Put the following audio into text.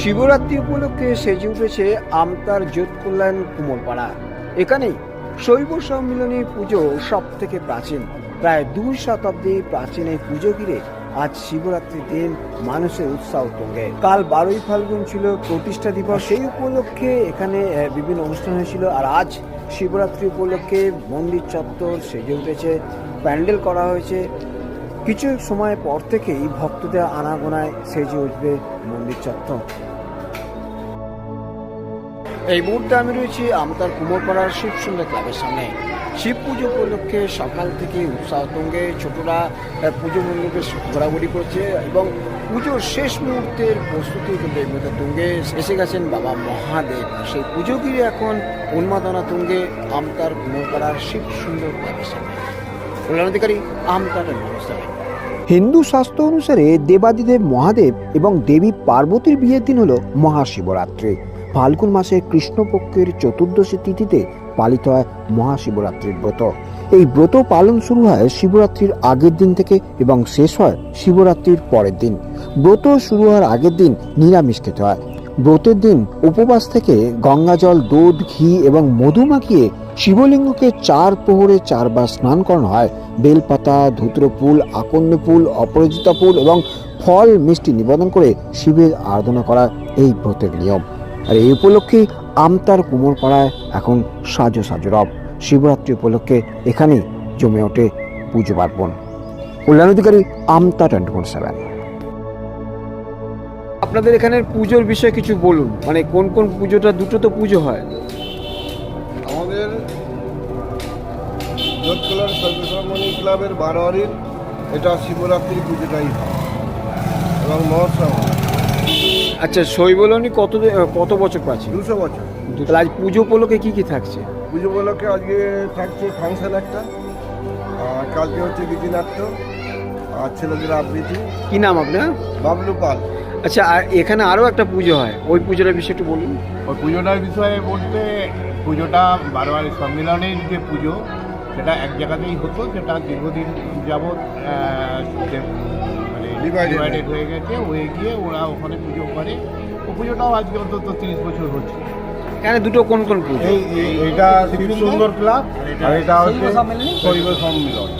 শিবরাত্রি উপলক্ষে সেজে উঠেছে আমতার জোত কল্যাণ কুমোরপাড়া। এখানেই শৈব সম্মিলনী পুজো সব থেকে প্রাচীন। প্রায় দুই শতাব্দী প্রাচীন এই পুজো ঘিরে আজ শিবরাত্রির দিন মানুষের উৎসাহ তুঙ্গে। কাল বারোই ফাল্গুন ছিল প্রতিষ্ঠা দিবস। সেই উপলক্ষে এখানে বিভিন্ন অনুষ্ঠান হয়েছিল। আর আজ শিবরাত্রি উপলক্ষে মন্দির চত্বর সেজে উঠেছে। প্যান্ডেল করা হয়েছে। কিছু সময় পর থেকেই ভক্তদের আনাগোনায় সেজে উঠবে মন্দির চত্বর। এই মুহূর্তে আমি রয়েছি আমতার কুমোরপাড়ার শিব সুন্দর ক্লাবের সামনে। শিব পুজো উপলক্ষে সকাল থেকে উৎসাহ তুঙ্গে ছোটরা পুজো মণ্ডপে ঘোরাঘুরি করছে এবং পুজোর শেষ মুহূর্তের প্রস্তুতি কিন্তু এই মুহূর্তে তুঙ্গে এসে গেছেন বাবা মহাদেব। সেই পুজো ঘিরে এখন উন্মাদনা তুঙ্গে আমতার কুমোরপাড়ার শিব সুন্দর ক্লাবের সামনে। হিন্দু শাস্ত্র অনুসারে দেবাদিদেব মহাদেব এবং দেবী পার্বতীর বিয়ের দিন হল মহাশিবরাত্রি। ফাল্গুন মাসের কৃষ্ণপক্ষের চতুর্দশী তিথিতে পালিত হয় মহাশিবরাত্রির ব্রত। এই ব্রত পালন শুরু হয় শিবরাত্রির আগের দিন থেকে এবং শেষ হয় শিবরাত্রির পরের দিন। ব্রত শুরু হওয়ার আগের দিন নিরামিষ খেতে হয়। ব্রতের দিন উপবাস থেকে গঙ্গাজল, দুধ, ঘি এবং মধু মাখিয়ে শিবলিঙ্গকে চার প্রহরে চারবার স্নান করানো হয়। বেলপাতা ধুত্র ফুল আকন্দ ফুল, অপরাজিতা ফুল এবং ফল মিষ্টি নিবেদন করে শিবের আরাধনা করা এই ব্রতের নিয়ম। আর এই উপলক্ষে আমতার কুমোর পাড়ায় এখন সাজো সাজো রব। শিবরাত্রি উপলক্ষে এখানেই জমে ওঠে পুজো পার্বণ। Kalyan Adhikari Amta twenty four seven. আপনাদের এখানের পুজোর বিষয়ে কিছু বলুন। মানে কোন কোন পুজোটা, দুটো তো পুজো হয়। আমাদের যোধকলার সর্বসম্মনী ক্লাবের বারোয়ারির এটা শিবরাত্রি পুজোটাই হয় এবং মহোৎসব। আচ্ছা শৈবলনী কত কত বছর প্রাচীন? দুশো বছর। তাহলে আজ পুজো উপলক্ষে কী কী থাকছে? পুজো উপলক্ষে আজকে থাকছে ফাংশন একটা আর কালকে হচ্ছে গীতিনাট্য আর ছেলেদের আবৃত্তি। কী নাম আপনার? বাবলু পাল। আচ্ছা আর এখানে আরও একটা পুজো হয় ওই পুজোটার বিষয়ে একটু বলুন। ওই পুজোটার বিষয়ে বলতে পুজোটা বারোয়ারি সম্মেলনের যে পুজো সেটা এক জায়গাতেই হতো সেটা দীর্ঘদিন যাবৎ মানে ডিভাইডেড হয়ে গেছে হয়ে গিয়ে ওরা ওখানে পুজো করে। ও পুজোটাও আজকে অন্তত তিরিশ বছর হচ্ছে। এখানে দুটো কোন কোন পুজো? এটা শিব সুন্দর ক্লাব আর এটা হচ্ছে সম্মিলন।